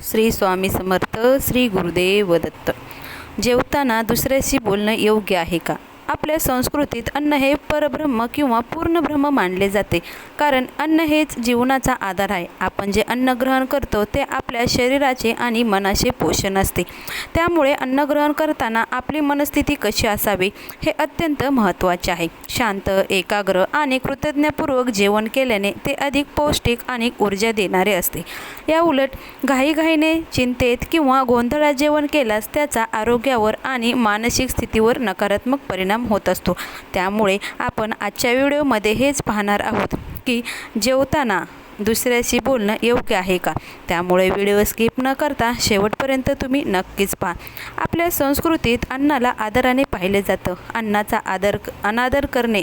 श्री स्वामी समर्थ श्री गुरुदेव दत्त. जेवताना दुसऱ्याशी बोलणं योग्य आहे का? आपल्या संस्कृतीत अन्न हे परब्रह्म किंवा पूर्ण ब्रह्म मानले जाते. कारण अन्न हेच जीवनाचा आधार आहे. आपण जे अन्न ग्रहण करतो ते आपल्या शरीराचे आणि मनाचे पोषण असते. त्यामुळे अन्न ग्रहण करताना आपली मनस्थिती कशी असावी हे अत्यंत महत्त्वाचे आहे. शांत एकाग्र आणि कृतज्ञपूर्वक जेवण केल्याने ते अधिक पौष्टिक आणि ऊर्जा देणारे असते. या उलट घाईघाईने चिंतेत किंवा गोंधळात जेवण केल्यास त्याचा आरोग्यावर आणि मानसिक स्थितीवर नकारात्मक परिणाम होत असतो. त्यामुळे आपण आजच्या व्हिडिओमध्ये हेच पाहणार आहोत की जेवताना दुसऱ्याशी बोलणं योग्य आहे का? त्यामुळे व्हिडिओ स्किप न करता शेवटपर्यंत तुम्ही नक्कीच पहा. आपल्या संस्कृतीत अन्नाला आदराने पाहिले जातं. अन्नाचा आदर अनादर करणे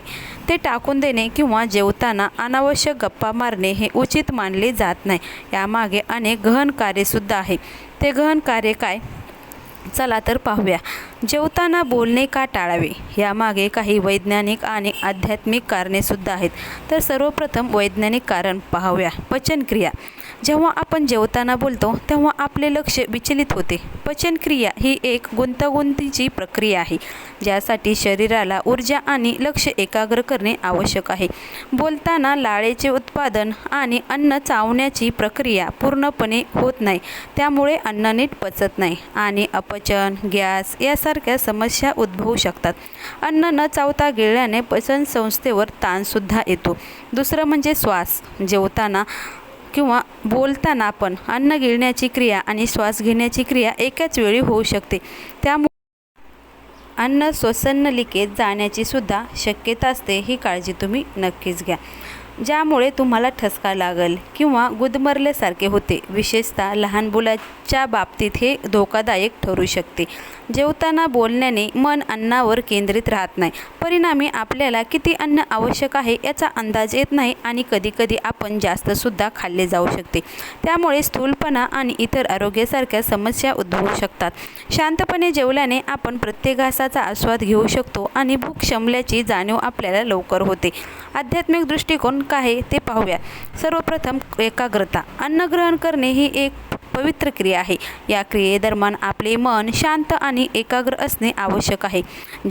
ते टाकून देणे किंवा जेवताना अनावश्यक गप्पा मारणे हे उचित मानले जात नाही. यामागे अनेक गहन कार्यसुद्धा आहे. ते गहन कार्य काय? चला तर पाहूया. जेवताना बोलणे का टाळावे? यामागे काही वैज्ञानिक आणि आध्यात्मिक कारणेसुद्धा आहेत. तर सर्वप्रथम वैज्ञानिक कारण पाहूया पचनक्रिया. जेव्हा आपण जेवताना बोलतो तेव्हा आपले लक्ष विचलित होते. पचनक्रिया ही एक गुंतागुंतीची प्रक्रिया आहे ज्यासाठी शरीराला ऊर्जा आणि लक्ष एकाग्र करणे आवश्यक आहे. बोलताना लाळेचे उत्पादन आणि अन्न चावण्याची प्रक्रिया पूर्णपणे होत नाही. त्यामुळे अन्न नीट पचत नाही आणि अपचन गॅस यासारख्या समस्या उद्भवू शकतात. अन्न न चावता गिळल्याने पचन संस्थेवर ताणसुद्धा येतो. दुसरं म्हणजे श्वास. जेवताना किंवा बोलताना आपण अन्न गिळण्याची क्रिया आणि श्वास घेण्याची क्रिया एकाच वेळी होऊ शकते. त्यामुळे अन्न श्वसनलिकेत जाण्याची सुद्धा शक्यता असते ही काळजी तुम्ही नक्कीच घ्या. ज्यामुळे तुम्हाला ठसका लागल किंवा गुदमरल्यासारखे होते. विशेषतः लहान मुलाच्या बाबतीत हे धोकादायक ठरू शकते. जेवताना बोलण्याने मन अन्नावर केंद्रित राहत नाही. परिणामी आपल्याला किती अन्न आवश्यक आहे याचा अंदाज येत नाही आणि कधीकधी आपण जास्तसुद्धा खाल्ले जाऊ शकते. त्यामुळे स्थूलपणा आणि इतर आरोग्यासारख्या समस्या उद्भवू शकतात. शांतपणे जेवल्याने आपण प्रत्येक घासाचा आस्वाद घेऊ शकतो आणि भूक शमल्याची जाणीव आपल्याला लवकर होते. आध्यात्मिक दृष्टिकोन काय आहे ते पाहूया. सर्वप्रथम एकाग्रता. अन्न ग्रहण करणे ही एक पवित्र क्रिया आहे. या क्रियेदरम्यान आपले मन शांत आणि एकाग्र असणे आवश्यक आहे.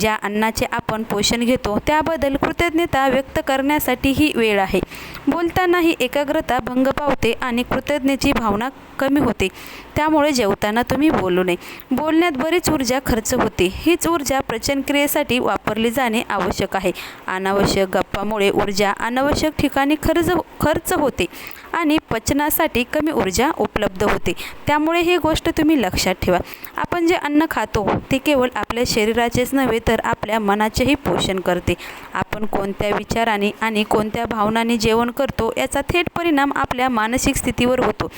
ज्या अन्नाचे आपण पोषण घेतो त्याबद्दल कृतज्ञता व्यक्त करण्यासाठी ही वेळ आहे. बोलताना ही एकाग्रता भंग पावते आणि कृतज्ञतेची भावना कमी होते. त्यामुळे जेवताना तुम्ही बोलू नये. बोलण्यात बरीच ऊर्जा खर्च होते. हीच ऊर्जा प्रचनक्रियेसाठी वापरली जाणे आवश्यक आहे. अनावश्यक गप्पामुळे ऊर्जा अनावश्यक ठिकाणी खर्च खर्च होते आणि पचनासाठी कमी ऊर्जा उपलब्ध होते. त्यामुळे ही गोष्ट तुम्ही लक्षात ठेवा. आपण जे अन्न खातो ते केवळ आपल्या शरीराचेच नव्हे तर आपल्या मनाचेही पोषण करते. आपण कोणत्या विचाराने आणि कोणत्या भावनांनी जेवण करतो याचा थेट परिणाम आपल्या मानसिक स्थितीवर होतो.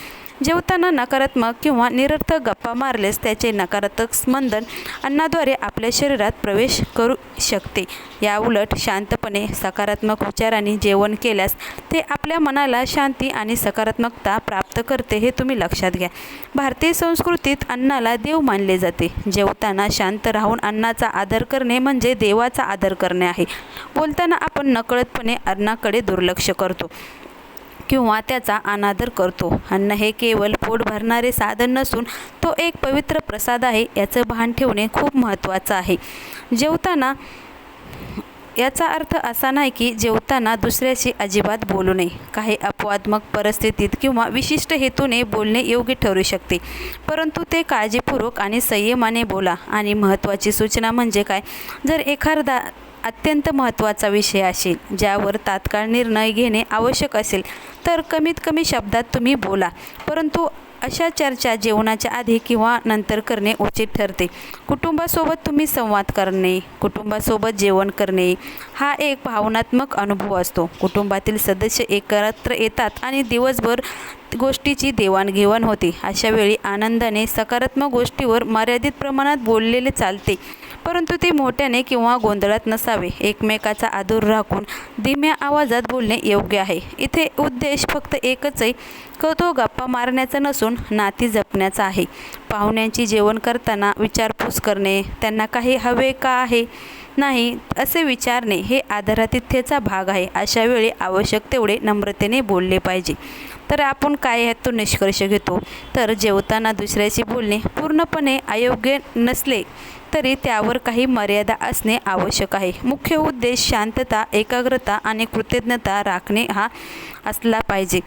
जेवताना नकारात्मक किंवा निरर्थक गप्पा मारल्यास त्याचे नकारात्मक स्पंदन अन्नाद्वारे आपल्या शरीरात प्रवेश करू शकते. या उलट शांतपणे सकारात्मक विचाराने जेवण केल्यास ते आपल्या मनाला शांती आणि सकारात्मकता प्राप्त करते हे तुम्ही लक्षात घ्या. भारतीय संस्कृतीत अन्नाला देव मानले जाते. जेवताना शांत राहून अन्नाचा आदर करणे म्हणजे देवाचा आदर करणे आहे. बोलताना आपण नकळतपणे अन्नाकडे दुर्लक्ष करतो. किंवा त्याचा अनादर करतो. अन्न हे केवळ पोट भरणारे साधन नसून तो एक पवित्र प्रसाद आहे याचं भान ठेवणे खूप महत्त्वाचं आहे. जेवताना याचा अर्थ असा नाही की जेवताना दुसऱ्याशी अजिबात बोलू नये. काही अपवादात्मक परिस्थितीत किंवा विशिष्ट हेतूने बोलणे योग्य ठरू शकते. परंतु ते काळजीपूर्वक आणि संयमाने बोला. आणि महत्त्वाची सूचना म्हणजे काय? जर एखादा अत्यंत महत्त्वाचा विषय असेल ज्यावर तात्काळ निर्णय घेणे आवश्यक असेल तर कमीत कमी शब्दात तुम्ही बोला. परंतु अशा चर्चा जेवणाच्या आधी किंवा नंतर करणे उचित ठरते. कुटुंबासोबत तुम्ही संवाद करणे कुटुंबासोबत जेवण करणे हा एक भावनात्मक अनुभव असतो. कुटुंबातील सदस्य एकत्र येतात आणि दिवसभर गोष्टीची देवाणघेवाण होते. अशावेळी आनंदाने सकारात्मक गोष्टीवर मर्यादित प्रमाणात बोललेले चालते. परंतु ते मोठ्याने किंवा गोंधळात नसावे. एकमेकाचा आदूर राखून धीम्या आवाजात बोलणे योग्य आहे. इथे उद्देश फक्त एकच आहे. क तो गप्पा मारण्याचा नसून नाती जपण्याचा आहे. पाहुण्यांची जेवण करताना विचारपूस करणे त्यांना काही हवे का आहे? नाही असे विचारणे हे आदरातिथ्येचा भाग आहे. अशा वेळी आवश्यक तेवढे नम्रतेने बोलले पाहिजे. तर आपण काय ह्यातून निष्कर्ष घेतो? तर जेवताना दुसऱ्याशी बोलणे पूर्णपणे अयोग्य नसले तरी त्यावर काही मर्यादा असणे आवश्यक आहे. मुख्य उद्देश शांतता एकाग्रता आणि कृतज्ञता राखणे हा असला पाहिजे.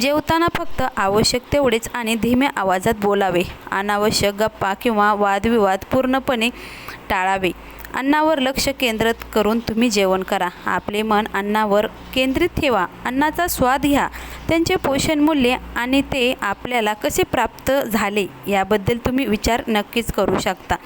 जेवताना फक्त आवश्यक तेवढेच आणि धीम्या आवाजात बोलावे. अनावश्यक गप्पा किंवा वादविवाद पूर्णपणे टाळावे. अन्नावर लक्ष केंद्रित करून तुम्ही जेवण करा. आपले मन अन्नावर केंद्रित ठेवा. अन्नाचा स्वाद घ्या. त्यांचे पोषण मूल्य आणि ते आपल्याला कसे प्राप्त झाले याबद्दल तुम्ही विचार नक्कीच करू शकता.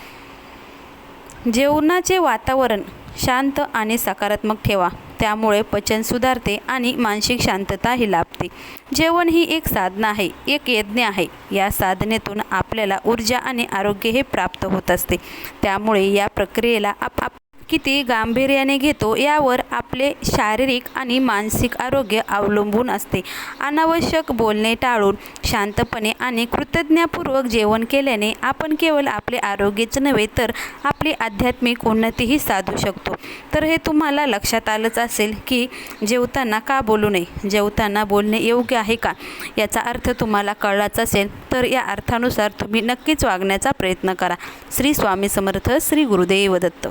जेवणाचे वातावरण शांत आणि सकारात्मक ठेवा. त्यामुळे पचन सुधारते आणि मानसिक शांतताही लाभते. जेवण ही एक साधना आहे एक यज्ञ आहे. या साधनेतून आपल्याला ऊर्जा आणि आरोग्य हे प्राप्त होत असते. त्यामुळे या प्रक्रियेला आप आप किती गांभीर्याने घेतो यावर आपले शारीरिक आणि मानसिक आरोग्य अवलंबून असते. अनावश्यक बोलणे टाळून शांतपणे आणि कृतज्ञपूर्वक जेवण केल्याने आपण केवळ आपले आरोग्यच नव्हे तर आपली आध्यात्मिक उन्नतीही साधू शकतो. तर हे तुम्हाला लक्षात आलंच असेल की जेवताना का बोलू नये? जेवताना बोलणे योग्य आहे का? याचा अर्थ तुम्हाला कळलाच असेल तर या अर्थानुसार तुम्ही नक्कीच वागण्याचा प्रयत्न करा. श्री स्वामी समर्थ श्री गुरुदेव दत्त.